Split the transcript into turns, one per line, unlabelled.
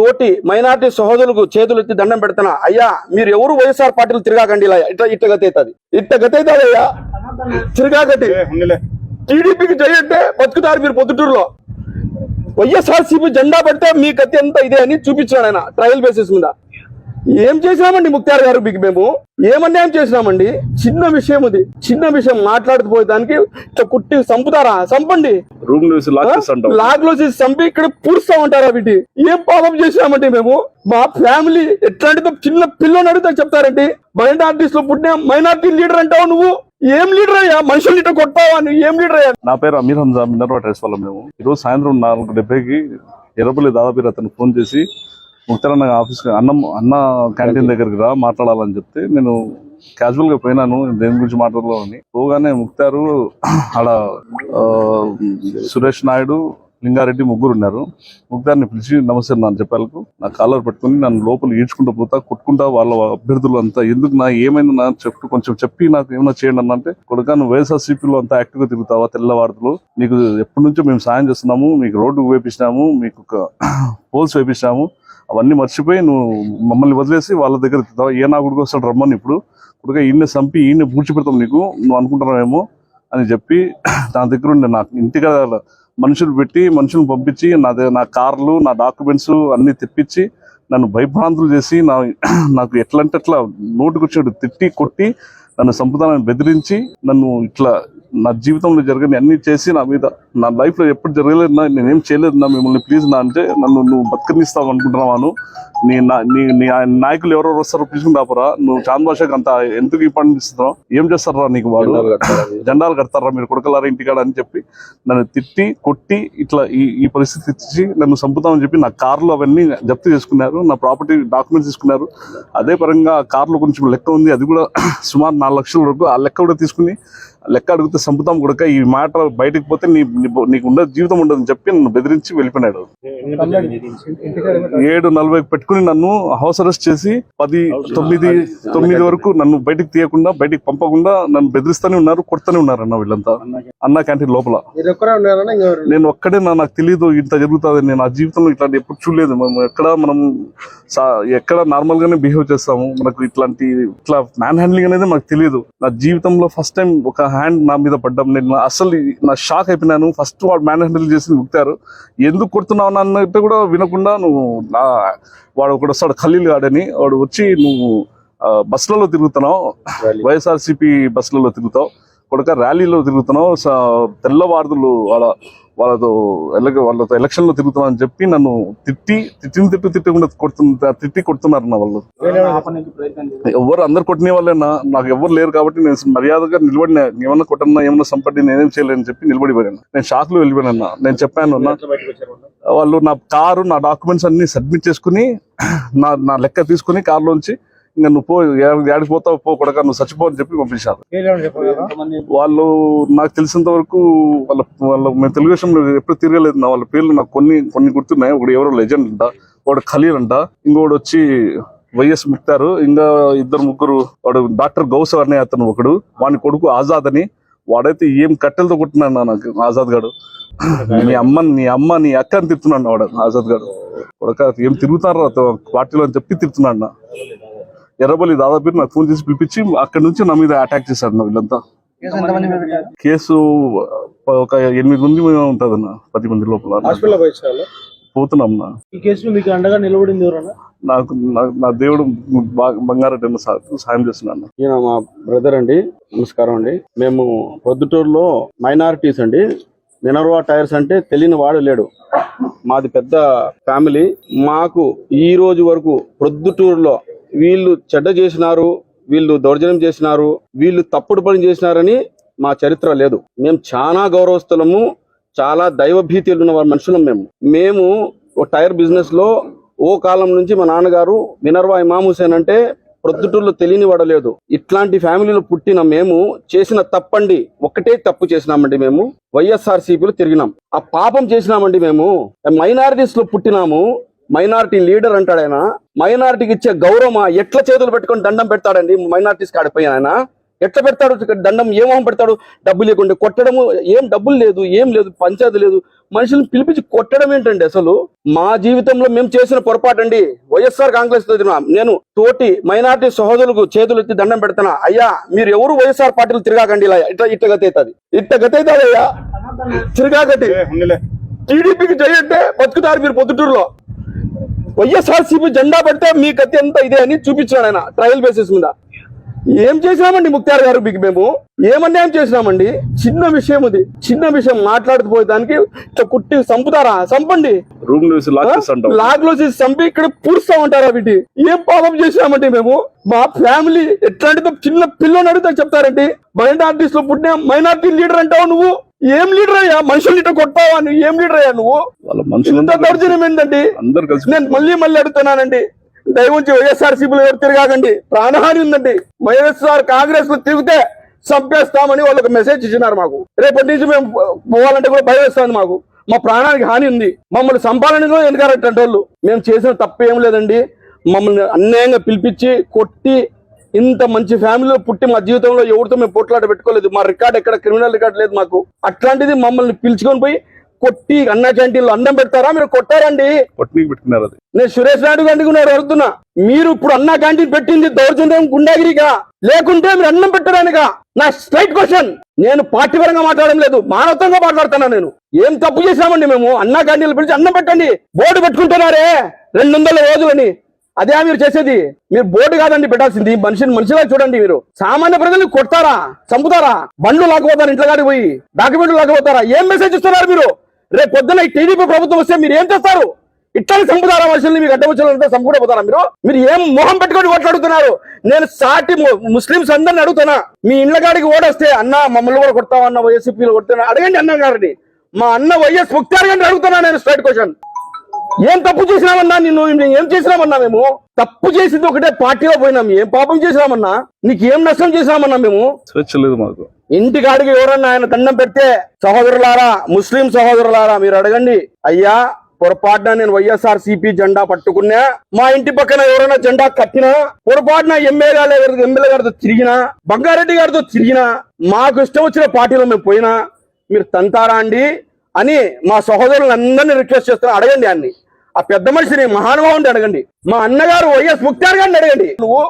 తోటి మైనార్టీ సహోదరులకు చేతులు ఎత్తి దండం పెడుతున్నా అయ్యా మీరు ఎవరు వైఎస్ఆర్ పార్టీలు తిరగాకండి ఇలా ఇట్లా ఇట్ట గతి అవుతుంది ఇట్ట గతి అవుతుంది అయ్యా తిరగాకండి. టీడీపీకి చేయంటే బతుకుతారు మీరు పొద్దుటూరులో. వైఎస్ఆర్సీపీ జెండా పెడితే మీ గతి ఎంత ఇదే అని చూపించాడు ఆయన ట్రయల్ బేసిస్ మీద. ఏం చేసినామండి ముక్తార్ గారు మీకు మేము? ఏమన్యాయం చేసినామండి? చిన్న విషయం అది చిన్న విషయం మాట్లాడిపోయే దానికి ఇట్లా కుట్టి చంపుతారా? చంపండి.
రూమ్ లాక్లో చేసి
చంపి ఇక్కడ పూడుస్తామంటారా వీటి? ఏం పాపం చేసినామండి మేము? మా ఫ్యామిలీ ఎట్లాంటిదో చిన్న పిల్లని అడిగితే చెప్తారండి. మైనార్టీస్లో పుట్టిన మైనార్టీ లీడర్ అంటావు నువ్వు? ఏం లీడర్ అయ్యా? మనుషులు ఇట్లా కొట్టావా నువ్వు? ఏం లీడర్ అయ్యా?
నా పేరు అమీర్ హంజా మినర్వా ట్రేస్ వాళ్ళం మేము. ఈరోజు సాయంత్రం నాలుగు డెబ్బైకి ఎర్రపల్లి దాదాపు అతను ఫోన్ చేసి ముక్తారన్న ఆఫీస్ అన్నం అన్న క్యాంటీన్ దగ్గరికి రా మాట్లాడాలని చెప్తే నేను క్యాజువల్గా పోయినాను దేని గురించి మాట్లాడాలని పోగానే ముక్తారు ఆడ సురేష్ నాయుడు లింగారెడ్డి ముగ్గురు ఉన్నారు. ముగ్గురిని పిలిచి నమస్తే అని చెప్పాలకు. నా కాలర్ పట్టుకుని నన్ను లోపల ఈడ్చుకుంటూ పోతా కొట్టుకుంటా వాళ్ళ అభ్యర్థులు అంతా. ఎందుకు నా ఏమైంది నా చెప్పు కొంచెం చెప్పి నాకు ఏమైనా చేయండి అన్న అంటే కొడుకా నువ్వు వైఎస్ఆర్సీపీలో అంతా యాక్టివ్గా తిరుగుతావా తెల్లవారులు నీకు ఎప్పటి నుంచో మేము సాయం చేస్తున్నాము మీకు రోడ్డు వేపించినాము మీకు ఒక పోల్స్ వేపించినాము. అవన్నీ మర్చిపోయి నువ్వు మమ్మల్ని వదిలేసి వాళ్ళ దగ్గర తిరుగుతావా? ఏ నా గుడికి వస్తాడు రమ్మని ఇప్పుడు? కొడుక ఈయన్ని చంపి ఈయన్ని పూడ్చిపెడతాం నీకు. నువ్వు అనుకుంటున్నావేమో? అని చెప్పి నా దగ్గర ఉండే నాకు ఇంటిగా మనుషులు పెట్టి మనుషులు పంపించి నా నా కార్లు నా డాక్యుమెంట్స్ అన్ని తెప్పించి నన్ను భయభ్రాంతులు చేసి నా నాకు ఎట్లా అంటే అట్లా నోటుకు తిట్టి కొట్టి నన్ను సంపుతానని బెదిరించి నన్ను ఇట్లా నా జీవితంలో జరగని అన్ని చేసి నా మీద నా లైఫ్లో ఎప్పుడు జరగలేదు నా నేనేం చేయలేదు నా మిమ్మల్ని ప్లీజ్ నా అంటే నన్ను నువ్వు బతకనిస్తావు అనుకుంటున్నావాను నీ నా- నీ నీ నాయకులు ఎవరెవరు వస్తారో పిలుచుకుని రాపరా నువ్వు చాంద్ భాషకు అంత ఎందుకు ఈ పని ఇస్తున్నావు? ఏం చేస్తారా నీకు వాడు? జెండాలు కడతారా? మీరు? కొడుకలారా ఇంటికాడ అని చెప్పి నన్ను తిట్టి కొట్టి ఇట్లా ఈ ఈ పరిస్థితి తెచ్చి నన్ను చంపుతామని చెప్పి నా కార్లు అవన్నీ జప్తు చేసుకున్నారు నా ప్రాపర్టీ డాక్యుమెంట్స్ తీసుకున్నారు. అదే పరంగా కార్ల గురించి లెక్క ఉంది. అది కూడా సుమారు నాలుగు లక్షల వరకు ఆ లెక్క కూడా తీసుకుని లెక్క అడిగితే చంపుతాం కూడా ఈ మాట బయటకు పోతే నీ నీకు ఉండే జీవితం ఉండదని చెప్పి నన్ను బెదిరించి వెళ్ళిపోయినాడు. ఏడు నలభైకి పెట్టుకుని నన్ను హౌస్ అరెస్ట్ చేసి పది తొమ్మిది తొమ్మిది వరకు నన్ను బయటికి తీయకుండా బయటికి పంపకుండా నన్ను బెదిరిస్తూనే ఉన్నారు కొడుతూనే ఉన్నారు అన్న వీళ్ళంతా. అన్న క్యాంటీన్ లోపల. నేను ఒక్కడే నాకు తెలియదు ఇంత జరుగుతుంది నేను నా జీవితంలో ఇట్లాంటి ఎప్పుడు చూడలేదు. మనం ఎక్కడ మనం ఎక్కడ నార్మల్ గానే బిహేవ్ చేస్తాము. మనకు ఇట్లాంటి ఇట్లా మ్యాన్ హ్యాండ్లింగ్ అనేది నాకు తెలియదు నా జీవితంలో ఫస్ట్ టైం ఒక హ్యాండ్ నా మీద పడ్డం నేను అసలు నా షాక్ అయిపోయినాను. ఫస్ట్ వాడు మ్యాన్ హ్యాండిల్ చేసి ముక్తారు ఎందుకు కొడుతున్నావు? అన్నట్టు కూడా వినకుండా నువ్వు నా వాడు ఒకడు వస్తాడు ఖలీల్ గాడని. వాడు వచ్చి నువ్వు బస్సులలో తిరుగుతున్నావు. వైఎస్ఆర్సీపీ బస్సులలో తిరుగుతావు. కొడుక ర్యాలీలో తిరుగుతున్నావు. తెల్లవారుదులు వాళ్ళ వాళ్ళతో వాళ్ళతో ఎలక్షన్లో అని చెప్పి నన్ను తిట్టి తిట్టిన తిట్టు తిట్టకుండా కొడుతున్న తిట్టి కొడుతున్నారు నా వాళ్ళు. ఎవరు అందరు కొట్టిన వాళ్ళేనా నాకు ఎవరు లేరు కాబట్టి నేను మర్యాదగా నిలబడిన ఏమన్నా కొట్టన్నా ఏమన్నా సంపట్టి నేనేం చేయలేని చెప్పి నిలబడిపోయాను. నేను షాక్లో వెళ్ళిపోయాను నేను చెప్పాను వాళ్ళు నా కారు నా డాక్యుమెంట్స్ అన్ని సబ్మిట్ చేసుకుని నా నా లెక్క తీసుకుని కారులోంచి ఇంకా నువ్వు పో ఏ- ఏడికి పోతావు పో కొడక నువ్వు చచ్చిపో అని చెప్పి పంపించారు. వాళ్ళు నాకు తెలిసినంత వరకు వాళ్ళ వాళ్ళ మేము తెలుగుదేశంలో ఎప్పుడు తిరగలేదు నా వాళ్ళ పేర్లు నాకు కొన్ని కొన్ని గుర్తున్నాయి. ఒకడు ఎవరో లెజెండ్ అంట వాడు ఖలీల్ అంట ఇంకోడు వచ్చి వైఎస్ ముక్తారు ఇంకా ఇద్దరు ముగ్గురు వాడు డాక్టర్ గౌసవ్ అనే అతను ఒకడు వాని కొడుకు ఆజాద్ అని వాడైతే ఏం కట్టెలతో కొట్టినాడు నాకు ఆజాద్ గాడు నీ అమ్మ నీ అమ్మ నీ అక్క అని తిడుతున్నాడు వాడు ఆజాద్ గాడు కొడక ఏం తిరుగుతారు పార్టీలో అని చెప్పి తిడుతున్నాడు నా. ఎర్రబల్లి దాదాపు నాకు ఫోన్ చేసి పిలిపించి అక్కడ నుంచి నా మీద అటాక్ చేశాడు నా వీళ్ళంతా. కేసు ఒక ఎనిమిది మంది ఉంటుంది అన్న పది మంది లోపల. పోతున్నాం నా
ఈ కేసులో మీకు అండగా నిలబడింది ఎవరన్నా?
నాకు నా- దేవుడు బా- బంగారెడ్డి సాయం చేస్తున్నాను
ఈయన మా బ్రదర్ అండి. నమస్కారం అండి. మేము పొద్దుటూరులో మైనారిటీస్ అండి. మినర్వా టైర్స్ అంటే తెలియని వాడు లేడు. మాది పెద్ద ఫ్యామిలీ మాకు ఈ రోజు వరకు ప్రొద్దుటూరులో వీళ్ళు చెడ్డ చేసినారు వీళ్ళు దౌర్జన్యం చేసినారు వీళ్ళు తప్పుడు పని చేసినారని మా చరిత్ర లేదు. మేము చాలా గౌరవస్తులము చాలా దైవభీతి ఉన్న వారి మనుషులం మేము. మేము ఓ టైర్ బిజినెస్లో ఓ కాలం నుంచి మా నాన్నగారు మినర్వా ఇమామ్ హుసేన్ అంటే ప్రొద్దుటూళ్ళు తెలియని వాడలేదు ఇట్లాంటి ఫ్యామిలీలో పుట్టిన మేము చేసిన తప్పండి ఒక్కటే తప్పు చేసినామండి మేము. వైఎస్ఆర్సీపీలో తిరిగినాం. ఆ పాపం చేసినామండి మేము. మైనారిటీస్లో పుట్టినాము. మైనారిటీ లీడర్ అంటాడు ఆయన. మైనారిటీకి ఇచ్చే గౌరవం ఎట్లా చేతులు పెట్టుకొని దండం పెడతాడండి మైనారిటీస్ కాడిపోయి ఆయన. ఎట్లా పెడతాడు? దండం ఏ మొహం పెడతాడు? డబ్బు లేకుండా కొట్టడము ఏం డబ్బులు లేదు ఏం లేదు పంచాయతీ లేదు. మనుషులను పిలిపించి కొట్టడం ఏంటండి అసలు? మా జీవితంలో మేము చేసిన పొరపాటు అండి వైఎస్ఆర్ కాంగ్రెస్. నేను తోటి మైనార్టీ సహోదరులకు చేతులు ఎత్తి దండం పెడుతున్నా అయ్యా మీరు ఎవరు వైఎస్ఆర్ పార్టీలు తిరగాకండి ఇలా ఇట్లా ఇట్ట గతవుతుంది ఇట్ట గతవుతుంది అయ్యా. తిరగాకండి. టీడీపీకి చేయంటే బతుకుతారు మీరు పొద్దుటూరులో. వైఎస్ఆర్సీపీ జెండా పెడితే మీ కత్తి ఎంత ఇదే అని చూపించాడు ఆయన ట్రయల్ బేసిస్ మీద. ఏం చేసినామండి ముక్తార్ గారు మీకు మేము? ఏమన్యాయం చేసినామండి? చిన్న విషయం అది చిన్న విషయం మాట్లాడుతూ దానికి ఇట్లా కుట్టి చంపుతారా? చంపండి.
రూమ్ లాక్లో చేసి
చంపి ఇక్కడ పూడుస్తామంటారా వీటి? ఏం పాపం చేసినామండి మేము? మా ఫ్యామిలీ ఎట్లాంటిదో చిన్న పిల్లని అడిగితే చెప్తారండి. మైనార్టీస్లో పుట్టిన మైనార్టీ లీడర్ అంటావు నువ్వు? ఏం లీడర్ అయ్యా? మనుషులు ఇట్లా కొట్టావా నువ్వు? ఏం లీడర్ అయ్యా నువ్వు?
వాళ్ళ
ఇంత
మనుషులందరూ
దౌర్జన్యం ఏంటండి
అందరు కలిసి
నేను మళ్ళీ మళ్ళీ అడుగుతున్నానండి. దయవుంచి వైఎస్ఆర్ సిపిలో ఎవరు తిరగాకండి. ప్రాణహాని ఉందండి. వైఎస్ఆర్ కాంగ్రెస్లో తిరిగితే చంపేస్తామని వాళ్ళకి మెసేజ్ ఇచ్చినారు మాకు. రేపటి నుంచి మేము పోవాలంటే కూడా భయం వేస్తుంది మాకు. మా ప్రాణానికి హాని ఉంది. మమ్మల్ని సంపాలని కూడా ఎందుకంటే వాళ్ళు. మేము చేసిన తప్పు ఏం లేదండి. మమ్మల్ని అన్యాయంగా పిలిపించి కొట్టి ఇంత మంచి ఫ్యామిలీలో పుట్టి మా జీవితంలో ఎవరితో మేము పోట్లాట పెట్టుకోలేదు. మా రికార్డ్ ఎక్కడ క్రిమినల్ రికార్డ్ లేదు మాకు. అట్లాంటిది మమ్మల్ని పిలుచుకొని పోయి కొట్టి అన్నా క్యాంటీన్లో అన్నం పెడతారా? మీరు కొట్టారండి.
పెట్టుకున్నారు అది.
నేను సురేష్ నాయుడు గారికి కూడా అడుగుతున్నా. మీరు ఇప్పుడు అన్నా క్యాంటీన్ పెట్టింది దౌర్జన్యం గుండాగిరిగా. లేకుంటే మీరు అన్నం పెట్టడానికా? నా స్ట్రైట్ క్వశ్చన్. నేను పార్టీ పరంగా మాట్లాడడం లేదు. మానవతంగా మాట్లాడుతున్నా నేను. ఏం తప్పు చేశామండి మేము? అన్నా క్యాంటీన్లు పిలిచి అన్నం పెట్టండి. బోర్డు పెట్టుకుంటున్నారే. రెండు వందల రోజులని. అదే మీరు చేసేది. మీరు బోర్డు కాదండి పెట్టాల్సింది. మనిషిని మనిషిలా చూడండి మీరు. సామాన్య ప్రజల్ని కొడతారా? చంపుతారా? బండ్లు లాకపోతారు ఇంట్లో కాడికి పోయి డాక్యుమెంట్లు లాకపోతారా ఏం మెసేజ్ ఇస్తున్నారు మీరు? రేపు పొద్దున ఈ టీడీపీ ప్రభుత్వం వస్తే మీరు ఏం చేస్తారు? ఇట్లా చంపుతారా మనుషుల్ని? మీకు అడ్డం వచ్చినంతా పోతారా మీరు? మీరు ఏం మొహం పెట్టుకొని మాట్లాడుతున్నారు? నేను సాటి ముస్లింస్ అందరిని అడుగుతున్నా. మీ ఇండ్ల కాడికి ఓడొస్తే అన్న మమ్మల్ని కూడా కొడతామన్న వైఎస్పీలు కొడుతున్నా అడగండి అన్న? గారిని మా అన్న వైఎస్ ముక్తార్ గారిని అడుగుతున్నా నేను స్ట్రైట్ క్వశ్చన్. ఏం తప్పు చేసినామన్నా నిన్ను? ఏం చేసినామన్నా మేము? తప్పు చేసింది ఒకటే పార్టీలో పోయినాం. ఏం పాపం చేసినామన్నా? నీకు ఏం నష్టం చేసినామన్నా మేము?
స్వేచ్ఛ లేదు మాకు.
ఇంటి కాడికి ఎవరన్నా ఆయన దండం పెడితే సహోదరులారా ముస్లిం సహోదరులారా మీరు అడగండి. అయ్యా పొరపాటున నేను వైఎస్ఆర్ సిపి జెండా పట్టుకున్నా మా ఇంటి పక్కన ఎవరైనా జెండా కట్టినా పొరపాటున ఎమ్మెల్యే గారు ఎమ్మెల్యే గారితో తిరిగినా బంగారెడ్డి గారితో తిరిగినా మాకు ఇష్టం వచ్చిన పార్టీలో మేము పోయినా మీరు తంతారా అండి అని మా సహోదరులందరినీ రిక్వెస్ట్ చేస్తున్నా. అడగండి అన్ని ఆ పెద్ద మనిషిని మహానుభావుని అడగండి. మా అన్నగారు వైఎస్ ముక్తార్ గారిని అడగండి. నువ్వు